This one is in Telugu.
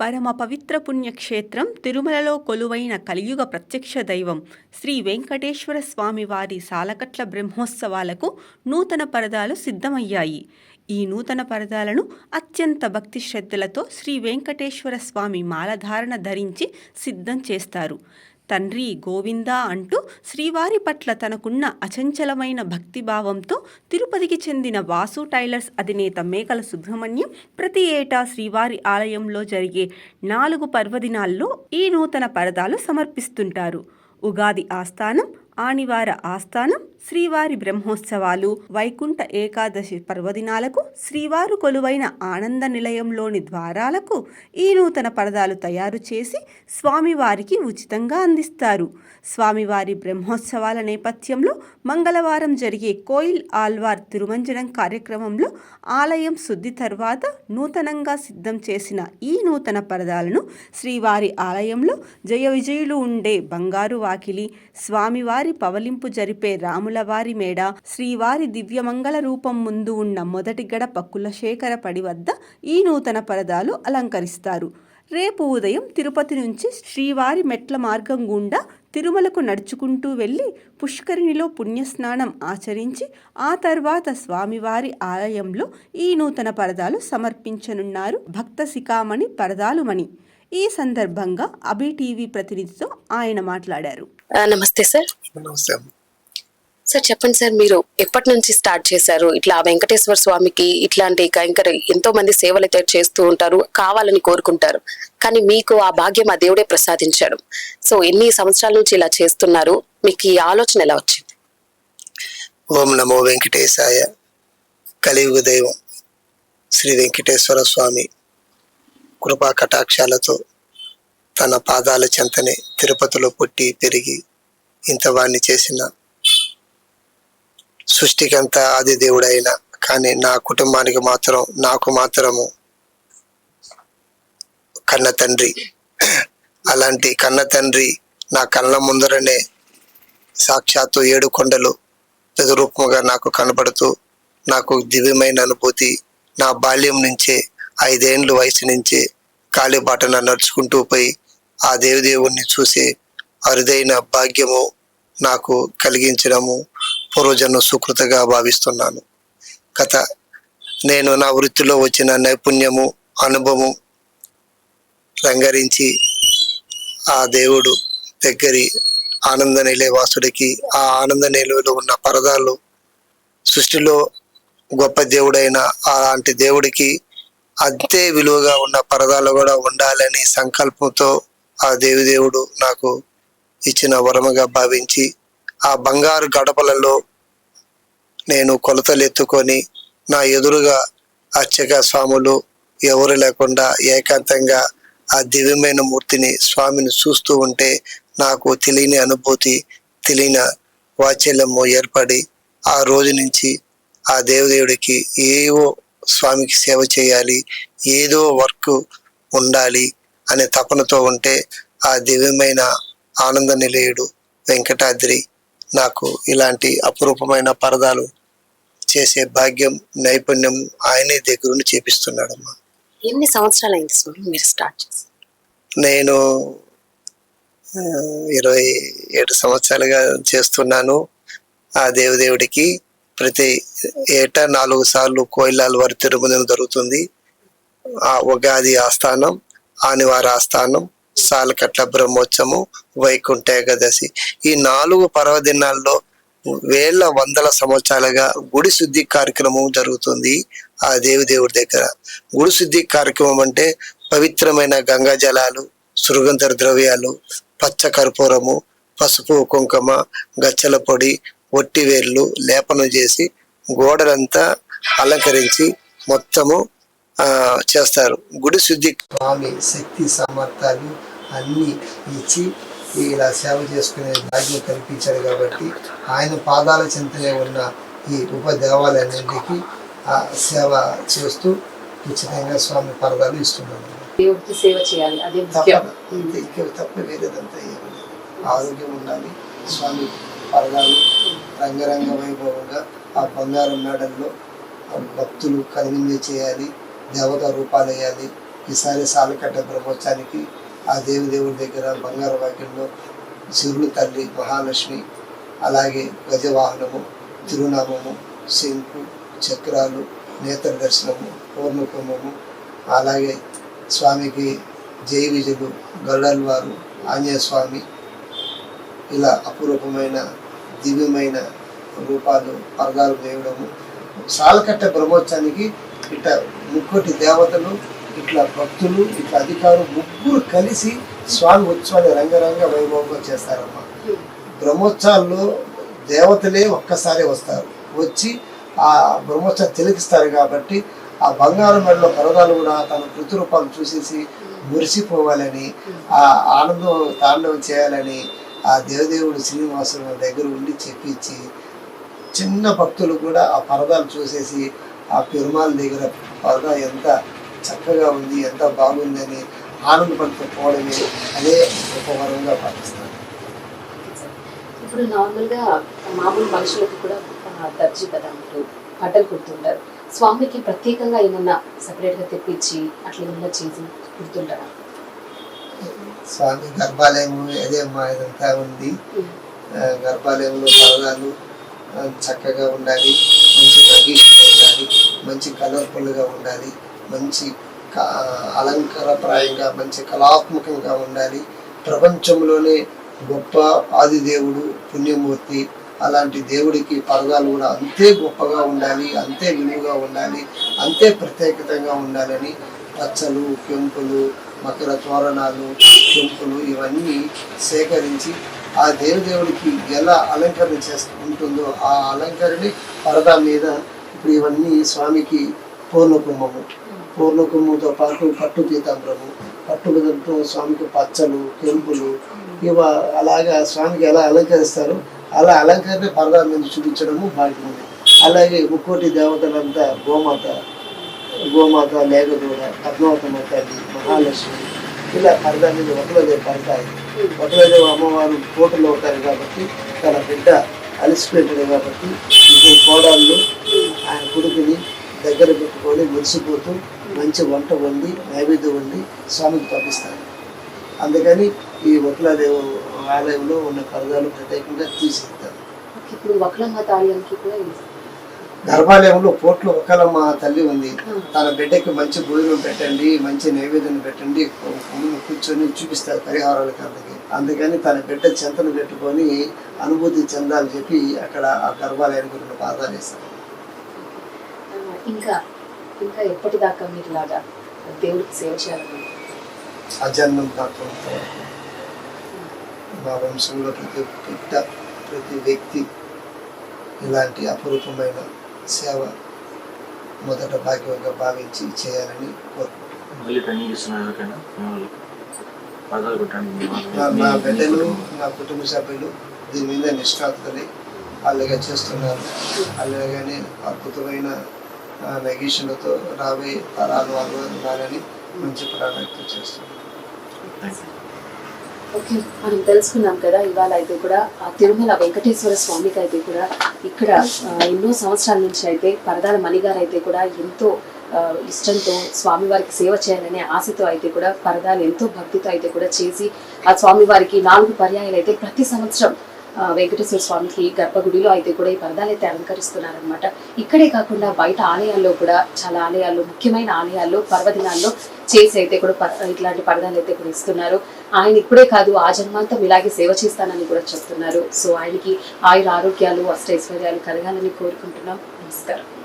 పరమ పవిత్ర పుణ్యక్షేత్రం తిరుమలలో కొలువైన కలియుగ ప్రత్యక్ష దైవం శ్రీ వెంకటేశ్వర స్వామి వారి సాలకట్ల బ్రహ్మోత్సవాలకు నూతన పరదాలు సిద్ధమయ్యాయి. ఈ నూతన పరదాలను అత్యంత భక్తి శ్రద్ధలతో శ్రీ వెంకటేశ్వర స్వామి మాలధారణ ధరించి సిద్ధం చేస్తారు. తండ్రి గోవిందా అంటూ శ్రీవారి పట్ల తనకున్న అచంచలమైన భక్తిభావంతో తిరుపతికి చెందిన వాసు టైలర్స్ అధినేత మేకల సుబ్రహ్మణ్యం ప్రతి ఏటా శ్రీవారి ఆలయంలో జరిగే నాలుగు పర్వదినాల్లో ఈ నూతన పరదాలు సమర్పిస్తుంటారు. ఉగాది ఆస్థానం ఆనివార ఆస్థానం శ్రీవారి బ్రహ్మోత్సవాలు వైకుంఠ ఏకాదశి పర్వదినాలకు శ్రీవారు కొలువైన ఆనంద నిలయంలోని ద్వారాలకు ఈ నూతన పరదాలు తయారు చేసి స్వామివారికి ఉచితంగా అందిస్తారు. స్వామివారి బ్రహ్మోత్సవాల నేపథ్యంలో మంగళవారం జరిగే కోయిల్ ఆల్వార్ తిరుమంజనం కార్యక్రమంలో ఆలయం శుద్ధి తర్వాత నూతనంగా సిద్ధం చేసిన ఈ నూతన పరదాలను శ్రీవారి ఆలయంలో జయ విజయులు ఉండే బంగారు వాకిలి స్వామివారి పవలింపు జరిపే రాముల రాములవారి మేడ. శ్రీవారి దివ్యమంగళ రూపం ముందు ఉన్న మొదటి గడప కులశేఖర పడి వద్ద ఈ నూతన పరదాలు అలంకరిస్తారు. రేపు ఉదయం తిరుపతి నుంచి శ్రీవారి మెట్ల మార్గం గుండా తిరుమలకు నడుచుకుంటూ వెళ్ళి పుష్కరిణిలో పుణ్యస్నానం ఆచరించి ఆ తర్వాత స్వామివారి ఆలయంలో ఈ నూతన పరదాలు సమర్పించనున్నారు భక్త శిఖామణి పరదాలుమణి. ఈ సందర్భంగా అభి టీవీ ప్రతినిధితో ఆయన మాట్లాడారు. నమస్తే సార్. నమస్తే. సార్ చెప్పండి సార్ మీరు ఎప్పటి నుంచి స్టార్ట్ చేశారు? ఇట్లా వెంకటేశ్వర స్వామికి ఇట్లాంటి కైంకర ఎంతో మంది సేవలు అయితే చేస్తూ ఉంటారు కావాలని కోరుకుంటారు. కానీ మీకు ఆ భాగ్యం ఆ దేవుడే ప్రసాదించాడు. సో ఎన్ని సంవత్సరాల నుంచి ఇలా చేస్తున్నారు? మీకు ఈ ఆలోచన ఎలా వచ్చింది? ఓం నమో వెంకటేశాయ. కలియుగ దైవం శ్రీ వెంకటేశ్వర స్వామి కృపా కటాక్షాలతో తన పాదాల చెంతనే తిరుపతిలో పుట్టి పెరిగి ఇంత వాణ్ణి చేసిన సృష్టికంతా ఆది దేవుడైన కానీ నా కుటుంబానికి మాత్రం నాకు మాత్రము కన్న తండ్రి. అలాంటి కన్న తండ్రి నా కళ్ళ ముందరనే సాక్షాత్తు ఏడు కొండలు ప్రతిరూపముగా నాకు కనబడుతూ నాకు దివ్యమైన అనుభూతి నా బాల్యం నుంచే ఐదేండ్ల వయసు నుంచే కాలిబాటన నడుచుకుంటూ పోయి ఆ దేవదేవుణ్ణి చూసే అరుదైన భాగ్యము నాకు కలిగించడము పూర్వజన్మ సుకృతగా భావిస్తున్నాను. కథ నేను నా వృత్తిలో వచ్చిన నైపుణ్యము అనుభవము రంగరించి ఆ దేవుడు దగ్గరి ఆనంద నిలయవాసుడికి ఆ ఆనంద నిలయలో ఉన్న పరదాలు సృష్టిలో గొప్ప దేవుడైన అలాంటి దేవుడికి అంతే విలువగా ఉన్న పరదాలు కూడా ఉండాలని సంకల్పంతో ఆ దేవి దేవుడు నాకు ఇచ్చిన వరముగా భావించి ఆ బంగారు గడపలలో నేను కొలతలు ఎత్తుకొని నా ఎదురుగా అర్చక స్వాములు ఎవరు లేకుండా ఏకాంతంగా ఆ దివ్యమైన మూర్తిని స్వామిని చూస్తూ ఉంటే నాకు తెలియని అనుభూతి తెలియని వాత్సల్యము ఏర్పడి ఆ రోజు నుంచి ఆ దేవదేవుడికి ఏవో స్వామికి సేవ చేయాలి ఏదో వర్క్ ఉండాలి అనే తపనతో ఉంటే ఆ దివ్యమైన ఆనంద నిలయుడు వెంకటాద్రి నాకు ఇలాంటి అపురూపమైన పరదాలు చేసే భాగ్యం నైపుణ్యం ఆయనే దగ్గరుండి చేపిస్తున్నాడమ్మా. ఎన్ని సంవత్సరాలు అయింది స్వామి మీరు స్టార్ట్ చేసి? నేను ఇరవై ఏడు సంవత్సరాలుగా చేస్తున్నాను ఆ దేవదేవుడికి. ప్రతి ఏటా నాలుగు సార్లు కోయిలాల వారి తిరుమల జరుగుతుంది. ఆ ఉగాది ఆస్థానం ఆనివార ఆస్థానం సాలకట్ల బ్రహ్మోత్సవము వైకుంఠ ఏకాదశి. ఈ నాలుగు పర్వదినాల్లో వేల వందల సంవత్సరాలుగా గుడి శుద్ధి కార్యక్రమం జరుగుతుంది ఆ దేవి దేవుడి దగ్గర. గుడి శుద్ధి కార్యక్రమం అంటే పవిత్రమైన గంగా జలాలు సుగంధ ద్రవ్యాలు పచ్చ కర్పూరము పసుపు కుంకుమ గచ్చల పొడి ఒట్టి వేర్లు లేపనం చేసి గోడలంతా అలంకరించి మొత్తము చేస్తారు. గుడి శుద్ధి స్వామి శక్తి సామర్థ్యాలు అన్ని ఇచ్చి ఇలా సేవ చేసుకునే భాగ్యం కల్పించాడు కాబట్టి ఆయన పాదాల చింతనే ఉన్న ఈ ఉప దేవాలయాన్నింటికి ఆ సేవ చేస్తూ ఉచితంగా స్వామి పరదాలు ఇస్తున్నాను దేవుడికి సేవ చేయాలి అదే తప్ప వేరేదంతా ఆరోగ్యం ఉండాలి స్వామి పరదాలు రంగరంగ వైభవంగా ఆ బంగారం మేడల్లో భక్తులు కనువిందే చేయాలి దేవతా రూపాలు వేయాలి ఈసారి సాలకట్ట బ్రహ్మోత్సవానికి ఆ దేవి దేవుడి దగ్గర బంగారు వాక్యంలో శివుని తల్లి మహాలక్ష్మి అలాగే గజవాహనము తిరునామము శంకు చక్రాలు నేత్ర దర్శనము పూర్ణకుంభము అలాగే స్వామికి జై విజయులు గరుడల్వారు ఆంజనేయ స్వామి ఇలా అపురూపమైన దివ్యమైన రూపాలు వర్గాలు వేయడము సాలకట్ట బ్రహ్మోత్సవానికి ఇట ముక్కోటి దేవతలు ఇట్లా భక్తులు ఇట్లా అధికారులు ముగ్గురు కలిసి స్వామి ఉత్సవాన్ని రంగరంగ వైభవంగా చేస్తారమ్మా. బ్రహ్మోత్సవాల్లో దేవతలే ఒక్కసారి వస్తారు. వచ్చి ఆ బ్రహ్మోత్సవం తిలకిస్తారు కాబట్టి ఆ బంగారు మెడలో పరదాలు కూడా తన కృతిరూపాలు చూసేసి మురిసిపోవాలని ఆ ఆనందం తాండవం చేయాలని ఆ దేవదేవుడు శ్రీనివాసుల దగ్గర ఉండి చెప్పించి చిన్న భక్తులు కూడా ఆ పరదాలు చూసేసి ఆ పెరుమాల దగ్గర పరదా ఎంత చక్కగా ఉంది ఎంత బాగుందని ఆనందపడుతూ పోవడమే అదే గొప్ప వరంగా పాటిస్తాను ఇప్పుడు నార్మల్గా మామూలు మనుషులకు కూడా దర్జీ కదా అంటూ బట్టలు కుడుతుంటారు. స్వామికి ప్రత్యేకంగా ఏమన్నా సపరేట్గా తెప్పించి అట్లా ఏమన్నా చేసి కుడుతుంటారా స్వామి గర్భాలయము అదే మా ఇదంతా ఉంది. గర్భాలయంలో పరదాలు చక్కగా ఉండాలి మంచి నగీషుగా ఉండాలి మంచి కలర్ఫుల్గా ఉండాలి. మంచి అలంకారప్రాయంగా మంచి కళాత్మకంగా ఉండాలి. ప్రపంచంలోనే గొప్ప ఆదిదేవుడు పుణ్యమూర్తి అలాంటి దేవుడికి పర్వాలు కూడా అంతే గొప్పగా ఉండాలి అంతే విలువగా ఉండాలి అంతే ప్రత్యేకతంగా ఉండాలని పచ్చలు పెంపులు మకర తోరణాలు పెంపులు ఇవన్నీ సేకరించి ఆ దేవదేవుడికి ఎలా అలంకరణ చేస్తూ ఉంటుందో ఆ అలంకరణని పరదా మీద. ఇప్పుడు ఇవన్నీ స్వామికి పూర్ణకుంభము. పూర్ణకుంభంతో పాటు పట్టు పీతాంబరము పట్టు స్వామికి పచ్చలు కెంపులు ఇవ అలాగా స్వామికి ఎలా అలంకరిస్తారో అలా అలంకరణ పరదా మీద చూపించడము బాధ్యత అలాగే ముక్కోటి దేవతలంతా గోమాత గోమాత లేగదూడ పద్మావతమ్మ తల్లి మహాలక్ష్మి ఇలా పరదా మీద ఒకలోదేవి పడతాయి. ఒకలోదేవి అమ్మవారు కోటలో ఉంటారు కాబట్టి తన బిడ్డ అలసిపోయింది కాబట్టి ఇంకో కోడళ్ళు ఆయన కొడుకుని దగ్గర పెట్టుకొని మురిసిపోతూ మంచి వంట వండి నైవేద్యం వండి స్వామికి పంపిస్తారు. అందుకని ఈ ఒకలాదేవి ఆలయంలో ఉన్న పరదాలు ప్రత్యేకంగా ఇది. గర్భాలయంలో పోట్లో ఒకలమ్మ తల్లి ఉంది. తన బిడ్డకి మంచి భోజనం పెట్టండి మంచి నైవేద్యం పెట్టండి కూర్చొని చూపిస్తారు పరిహారాలకి అందుకే అందుకని తన బిడ్డ చెంతను పెట్టుకొని అనుభూతి చెందాలని చెప్పి అక్కడ ఆ గర్భాలయానికి రెండు పాదాలు వేస్తారు ఇంకా ఇంకా ఎప్పటిదాకా మీరు ఇలాగా దేవుడికి సేవ చేయాలని? అజన్మం తత్వం మా వంశంలో ప్రతి బిడ్డ ప్రతి వ్యక్తి ఇలాంటి అపురూపమైన సేవ మొదట భాగ్యంగా భావించి చేయాలని నా- నా బిడ్డలు నా కుటుంబ సభ్యులు దీని మీద నిష్ణాతులై అలాగే చేస్తున్నారు. అలాగనే అద్భుతమైన ఆ, రాబోయే తరాలు వాళ్ళు ఉండాలని మంచి ప్రాణాలతో చేస్తున్నాం ఓకే మనం తెలుసుకున్నాం కదా ఇవాళ అయితే కూడా ఆ తిరుమల వెంకటేశ్వర స్వామికి అయితే కూడా ఇక్కడ ఎన్నో సంవత్సరాల నుంచి అయితే పరదాల మణిగారు అయితే కూడా ఎంతో ఇష్టంతో స్వామివారికి సేవ చేయాలనే ఆశతో అయితే కూడా పరదాలు ఎంతో భక్తితో అయితే కూడా చేసి ఆ స్వామివారికి నాలుగు పర్యాయాలు అయితే ప్రతి సంవత్సరం వెంకటేశ్వర స్వామికి గర్భగుడిలో అయితే కూడా ఈ పరదాలు అయితే అలంకరిస్తున్నారనమాట ఇక్కడే కాకుండా బయట ఆలయాల్లో కూడా చాలా ఆలయాల్లో ముఖ్యమైన ఆలయాల్లో పర్వదినాల్లో చేసి అయితే కూడా ఇట్లాంటి పరదాలు అయితే కూడా ఇస్తున్నారు. ఆయన ఇప్పుడే కాదు ఆ జన్మాంతం ఇలాగే సేవ చేస్తానని కూడా చెప్తున్నారు. సో ఆయనకి ఆయుర ఆరోగ్యాలు అష్టైశ్వర్యాలు కలగాలని కోరుకుంటున్నాం. నమస్కారం.